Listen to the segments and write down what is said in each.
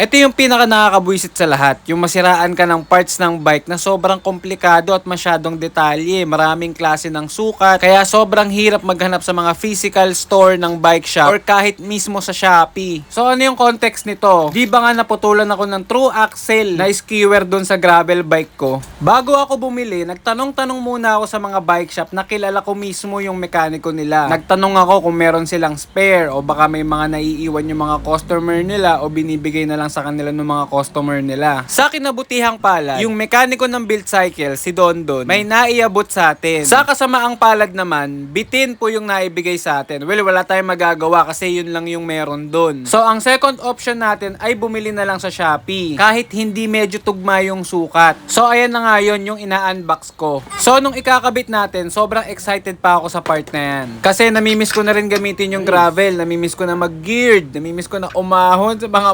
Ito yung pinaka nakakabwisit sa lahat, yung masiraan ka ng parts ng bike na sobrang komplikado at masyadong detalye, maraming klase ng sukat, kaya sobrang hirap maghanap sa mga physical store ng bike shop or kahit mismo sa Shopee. So ano yung context nito? Di ba nga naputulan ako ng true axle na skewer doon sa gravel bike ko? Bago ako bumili, nagtanong-tanong muna ako sa mga bike shop na kilala ko mismo yung mekaniko nila. Nagtanong ako kung meron silang spare o baka may mga naiiwan yung mga customer nila o binibigay na lang sa kanila ng mga customer nila. Sa kinabutihang palad, yung mekaniko ng build cycle, si Don Don, may naiabot sa atin. Sa kasamaang palad naman, bitin po yung naibigay sa atin. Well, wala tayong magagawa kasi yun lang yung meron doon. So, ang second option natin ay bumili na lang sa Shopee. Kahit hindi medyo tugma yung sukat. So, ayan na nga yun yung ina-unbox ko. So, nung ikakabit natin, sobrang excited pa ako sa part na yan. Kasi namimiss ko na rin gamitin yung gravel. Namimiss ko na mag-geared. Namimiss ko na umahon sa mga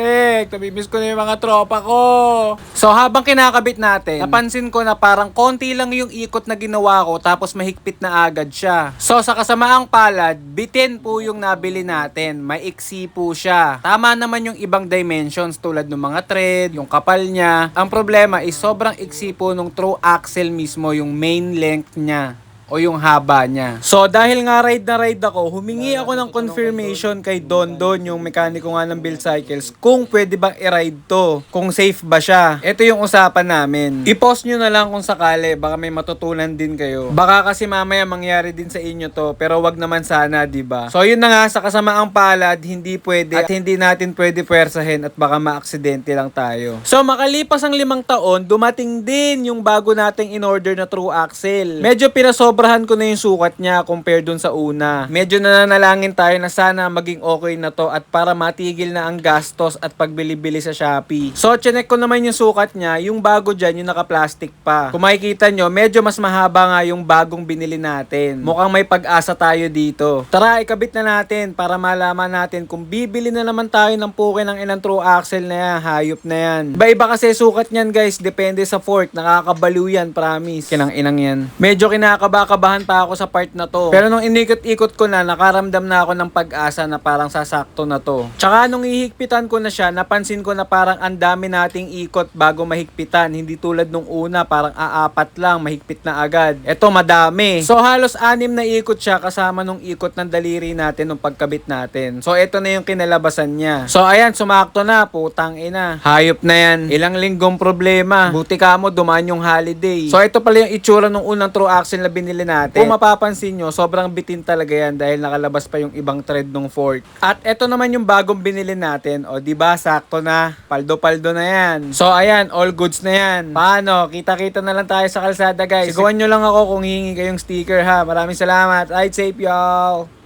matatarik. Namimiss ko na yung mga tropa ko. So, habang kinakabit natin, napansin ko na parang konti lang yung ikot na ginawa ko tapos mahigpit na agad siya. So, sa kasamaang palad, bitin po yung nabili natin. Maiksi po siya. Tama naman yung ibang dimensions tulad ng mga thread, yung kapal niya. Ang problema is sobrang iksi po nung true axle mismo, yung main length niya o yung haba niya. So dahil nga ride na ride ako, humingi ako ng confirmation kay Don Don, yung mekaniko nga ng Build Cycles, kung pwede bang i-ride to, kung safe ba siya. Ito yung usapan namin. I-post nyo na lang kung sakali, baka may matutunan din kayo. Baka kasi mamaya mangyari din sa inyo to, pero wag naman sana, 'di ba? So yun na nga, sa kasamaang palad, hindi pwede at hindi natin pwede pwersahin at baka maaksidente lang tayo. So makalipas ang limang taon, dumating din yung bago nating in-order na true axle. Medyo pinasobrahan ko na yung sukat niya compare dun sa una. Medyo nananalangin tayo na sana maging okay na to at para matigil na ang gastos at pagbili-bili sa Shopee. So, chinek ko naman yung sukat niya, yung bago dyan, yung naka-plastic pa. Kung makikita nyo, medyo mas mahaba nga yung bagong binili natin. Mukhang may pag-asa tayo dito. Tara, ikabit na natin para malaman natin kung bibili na naman tayo ng puke ng ilang true axle na yan, hayop na yan. Iba-iba kasi sukat niyan guys, depende sa fork, nakakabaliw yan, promise. Kinang inang yan. Medyo kinakabakabahan pa ako sa part na to. Pero nung inikot-ikot ko na, nakaramdam na ako ng pag-asa na parang sasakto na to. Tsaka nung ihigpitan ko na siya, napansin ko na parang ang dami nating ikot bago mahigpitan. Hindi tulad nung una, parang aapat lang, mahigpit na agad. Ito, madami. So halos anim na ikot siya kasama nung ikot ng daliri natin nung pagkabit natin. So ito na yung kinalabasan niya. So ayan, sumakto na, putang ina. Hayop na yan. Ilang linggong problema. Buti ka mo, dumaan yung holiday. So ito pala yung itsura nung unang true axle na binili natin. Kung mapapansin nyo, sobrang bitin talaga yan dahil nakalabas pa yung ibang thread ng fork. At ito naman yung bagong binili natin. O di ba sakto na. Paldo-paldo na yan. So ayan, all goods na yan. Paano? Kita-kita na lang tayo sa kalsada guys. Siguan nyo lang ako kung hihingi kayong sticker ha. Maraming salamat. Ride safe y'all.